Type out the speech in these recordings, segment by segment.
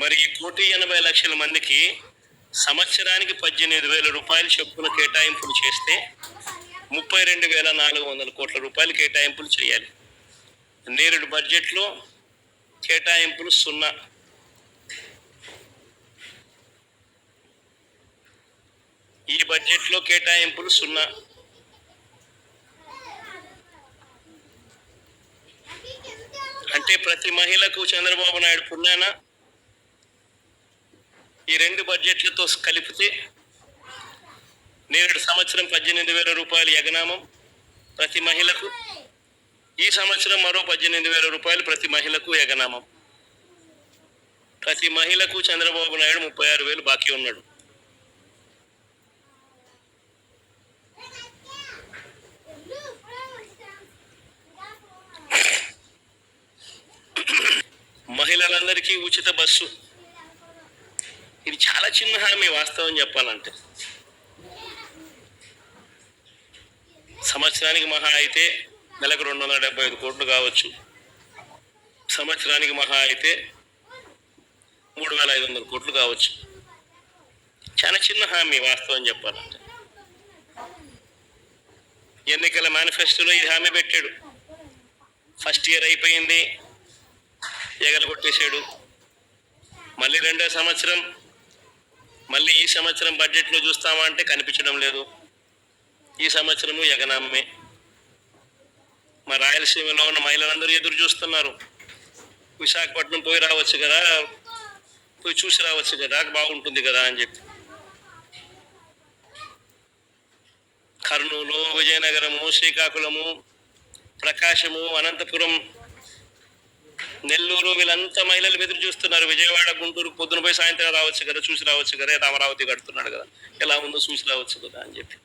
మరి ఈ కోటి ఎనభై లక్షల మందికి సంవత్సరానికి పద్దెనిమిది వేల రూపాయలు చొప్పున కేటాయింపులు చేస్తే ముప్పై రెండు వేల నాలుగు వందల కోట్ల రూపాయలు కేటాయింపులు చేయాలి. నేరుడు బడ్జెట్లో కేటాయింపులు సున్నా. ఈ బడ్జెట్లో కేటాయింపులు సున్నా. అంటే ప్రతి మహిళకు చంద్రబాబు నాయుడు పుణ్యానా? ఈ రెండు బడ్జెట్లతో కలిపితే నేడు సంవత్సరం పద్దెనిమిది వేల రూపాయలు యగనామం ప్రతి మహిళకు. ఈ సంవత్సరం మరో పద్దెనిమిది వేల రూపాయలు ప్రతి మహిళకు యగనామం. ప్రతి మహిళకు చంద్రబాబు నాయుడు ముప్పై ఆరు వేలు బాకీ ఉన్నాడు. మహిళలందరికీ ఉచిత బస్సు ఇది చాలా చిన్న హామీ వాస్తవం చెప్పాలంటే. సంవత్సరానికి మహా అయితే నెలకు రెండు వందల డెబ్బై ఐదు కోట్లు కావచ్చు. సంవత్సరానికి మహా అయితే మూడు వేల ఐదు వందల కోట్లు కావచ్చు. చాలా చిన్న హామీ వాస్తవం చెప్పాలంటే. ఎన్నికల మేనిఫెస్టోలో ఇది హామీ పెట్టాడు. ఫస్ట్ ఇయర్ అయిపోయింది. ఎగలు కొట్టేశాడు మళ్ళీ రెండో సంవత్సరం మళ్ళీ ఈ సంవత్సరం బడ్జెట్లో చూస్తామా అంటే కనిపించడం లేదు. ఈ సంవత్సరము ఎగనామే మా రాయలసీమలో ఉన్న మహిళలందరూ ఎదురు చూస్తున్నారు. విశాఖపట్నం పోయి రావచ్చు కదా పోయి చూసి రావచ్చు కదా బాగుంటుంది కదా అని చెప్పి. కర్నూలు విజయనగరము శ్రీకాకుళము ప్రకాశము అనంతపురం నెల్లూరు వీళ్ళంతా మహిళలు ఎదురు చూస్తున్నారు. విజయవాడ గుంటూరు పొద్దున పోయి సాయంత్రం రావచ్చు కదా చూసి రావచ్చు కదా రామరావతి కడుతున్నాడు కదా ఎలా ఉందో చూసి రావచ్చు కదా అని చెప్పి.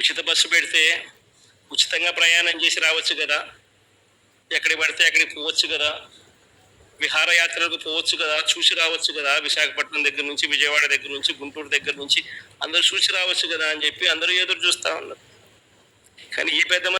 ఉచిత బస్సు పెడితే ఉచితంగా ప్రయాణం చేసి రావచ్చు కదా ఎక్కడికి పడితే అక్కడికి పోవచ్చు కదా విహారయాత్రలకు పోవచ్చు కదా చూసి రావచ్చు కదా విశాఖపట్నం దగ్గర నుంచి విజయవాడ దగ్గర నుంచి గుంటూరు దగ్గర నుంచి అందరూ చూసి రావచ్చు కదా అని చెప్పి అందరూ ఎదురు చూస్తా ఉన్నారు. కానీ ఈ పెద్ద